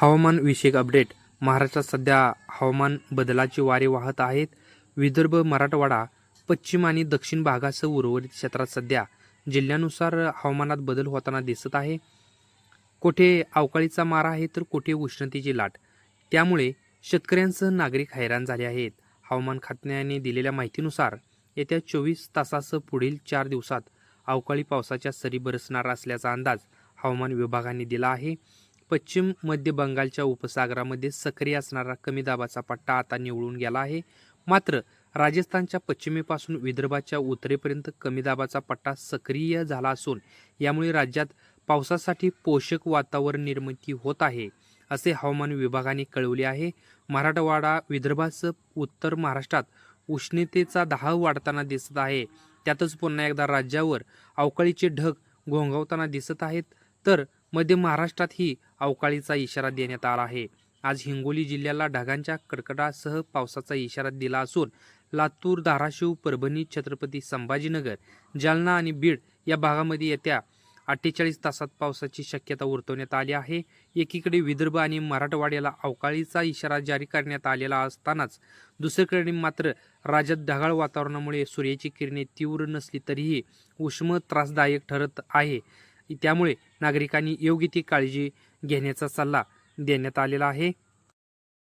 हवामान विषयक अपडेट. महाराष्ट्रात सध्या हवामान बदलाचे वारे वाहत आहेत. विदर्भ मराठवाडा पश्चिम आणि दक्षिण भागासह उर्वरित क्षेत्रात सध्या जिल्ह्यानुसार हवामानात बदल होताना दिसत आहे. कोठे अवकाळीचा मारा आहे तर कोठे उष्णतेची लाट. त्यामुळे शेतकऱ्यांसह नागरिक हैराण झाले आहेत. हवामान खात्याने दिलेल्या माहितीनुसार येत्या चोवीस तासासह पुढील चार दिवसात अवकाळी पावसाच्या सरी बरसणार असल्याचा अंदाज हवामान विभागाने दिला आहे. पश्चिम मध्य बंगालच्या उपसागरामध्ये सक्रिय असणारा कमी दाबाचा पट्टा आता निवळून गेला आहे. मात्र राजस्थानच्या पश्चिमेपासून विदर्भाच्या उत्तरेपर्यंत कमी दाबाचा पट्टा सक्रिय झाला असून यामुळे राज्यात पावसासाठी पोषक वातावरण निर्मिती होत आहे असे हवामान विभागाने कळवले आहे. मराठवाडा विदर्भासह उत्तर महाराष्ट्रात उष्णतेचा दाह वाढताना दिसत आहे. त्यातच पुन्हा एकदा राज्यावर अवकाळीचे ढग घोंगावताना दिसत आहेत. तर मध्य महाराष्ट्रातही अवकाळीचा इशारा देण्यात आला आहे. आज हिंगोली जिल्ह्याला ढगांच्या कडकडासह पावसाचा इशारा दिला असून लातूर धाराशिव परभणी छत्रपती संभाजीनगर जालना आणि बीड या भागामध्ये येत्या अठ्ठेचाळीस तासात पावसाची शक्यता वर्तवण्यात आली आहे. एकीकडे विदर्भ आणि मराठवाड्याला अवकाळीचा इशारा जारी करण्यात आलेला असतानाच दुसरीकडे मात्र राज्यात ढगाळ वातावरणामुळे सूर्याची किरणे तीव्र नसली तरीही उष्म त्रासदायक ठरत आहे. त्यामुळे नागरिकांनी योग्य ती काळजी घेण्याचा सल्ला देण्यात आलेला आहे.